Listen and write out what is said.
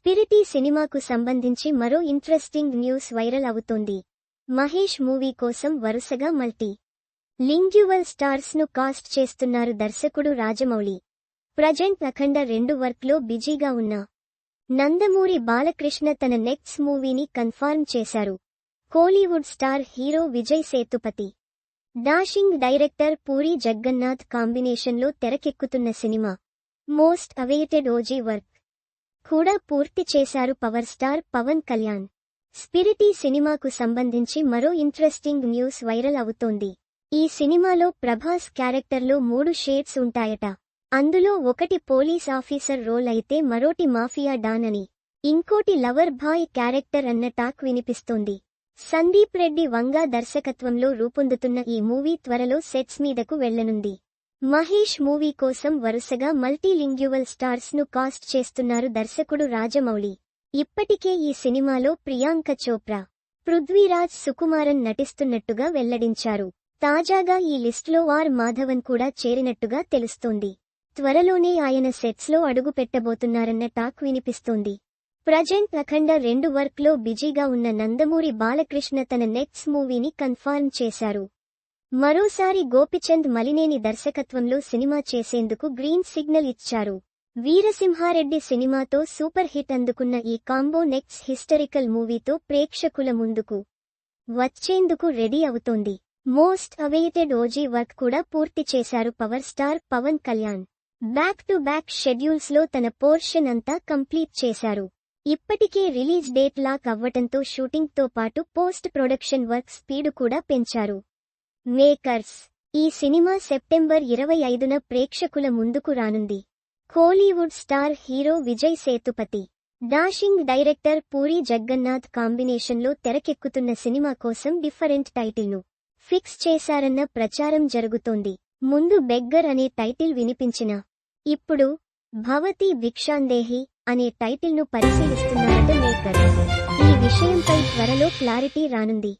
స్పిరిటీ సినిమాకు సంబంధించి మరో ఇంట్రెస్టింగ్ న్యూస్ వైరల్ అవుతోంది. మహేష్ మూవీ కోసం వరుసగా మల్టీ లింగ్యువల్ స్టార్స్ను కాస్ట్ చేస్తున్నారు దర్శకుడు రాజమౌళి. ప్రజెంట్ అఖండ రెండు వర్క్లో బిజీగా ఉన్న నందమూరి బాలకృష్ణ తన నెక్స్ట్ మూవీని కన్ఫర్మ్ చేశారు. Kollywood star hero Vijay Sethupathi dashing director Puri Jagannadh కాంబినేషన్లో తెరకెక్కుతున్న cinema most awaited OG work. కూడా పూర్తి చేశారు power star Pawan Kalyan. Spirit సినిమాకు సంబంధించి మరో ఇంట్రెస్టింగ్ న్యూస్ వైరల్ అవుతోంది. ఈ సినిమాలో ప్రభాస్ క్యారెక్టర్లో మూడు షేడ్స్ ఉంటాయట. అందులో ఒకటి పోలీస్ ఆఫీసర్ రోల్ అయితే మరోటి మాఫియా డాన్ అని ఇంకోటి లవర్ బాయ్ క్యారెక్టర్ అన్న టాక్ వినిపిస్తోంది. సందీప్ రెడ్డి వంగా దర్శకత్వంలో రూపొందుతున్న ఈ మూవీ త్వరలో సెట్స్ మీదకు వెళ్ళనుంది మహేష్ మూవీ కోసం వరుసగా మల్టీలింగ్యువల్ స్టార్స్ను కాస్ట్ చేస్తున్నారు దర్శకుడు రాజమౌళి. ఇప్పటికే ఈ సినిమాలో ప్రియాంక చోప్రా పృథ్వీరాజ్ సుకుమారన్ నటిస్తున్నట్టుగా వెల్లడించారు. తాజాగా ఈ లిస్టులో ఆర్ మాధవన్ కూడా చేరినట్టుగా తెలుస్తోంది. త్వరలోనే ఆయన సెట్స్లో అడుగుపెట్టబోతున్నారన్న టాక్ వినిపిస్తోంది. ప్రజెంట్ అఖండ రెండు వర్క్లో బిజీగా ఉన్న నందమూరి బాలకృష్ణ తన నెక్స్ట్ మూవీని కన్ఫర్మ్ చేశారు. మరోసారి గోపిచంద్ మలినేని దర్శకత్వంలో సినిమా చేసేందుకు గ్రీన్ సిగ్నల్ ఇచ్చారు. వీరసింహారెడ్డి సినిమాతో సూపర్ హిట్ అందుకున్న ఈ కాంబో నెక్స్ట్ హిస్టరికల్ మూవీతో ప్రేక్షకుల ముందుకు వచ్చేందుకు రెడీ అవుతోంది. మోస్ట్ అవైటెడ్ ఓజీ వర్క్ కూడా పూర్తి చేశారు power star Pawan Kalyan. Back to back షెడ్యూల్స్లో తన పోర్షన్ అంతా కంప్లీట్ చేశారు. ఇప్పటికే రిలీజ్ డేట్ లాక్ అవ్వటంతో షూటింగ్తో పాటు పోస్ట్ ప్రొడక్షన్ వర్క్ స్పీడ్ కూడా పెంచారు. మేకర్స్. ఈ సినిమా సెప్టెంబర్ ఇరవై ఐదున ప్రేక్షకుల ముందుకు రానుంది. Kollywood star hero Vijay Sethupathi. Dashing director Puri Jagannadh కాంబినేషన్లో తెరకెక్కుతున్న సినిమా కోసం డిఫరెంట్ టైటిల్ను ఫిక్స్ చేశారన్న ప్రచారం జరుగుతోంది. ముందు బెగ్గర్ అనే టైటిల్ వినిపించిన. ఇప్పుడు భవతి భిక్షాందేహి అనే టైటిల్ను పరిశీలిస్తున్నారట మేకర్. ఈ విషయంపై త్వరలో క్లారిటీ రానుంది.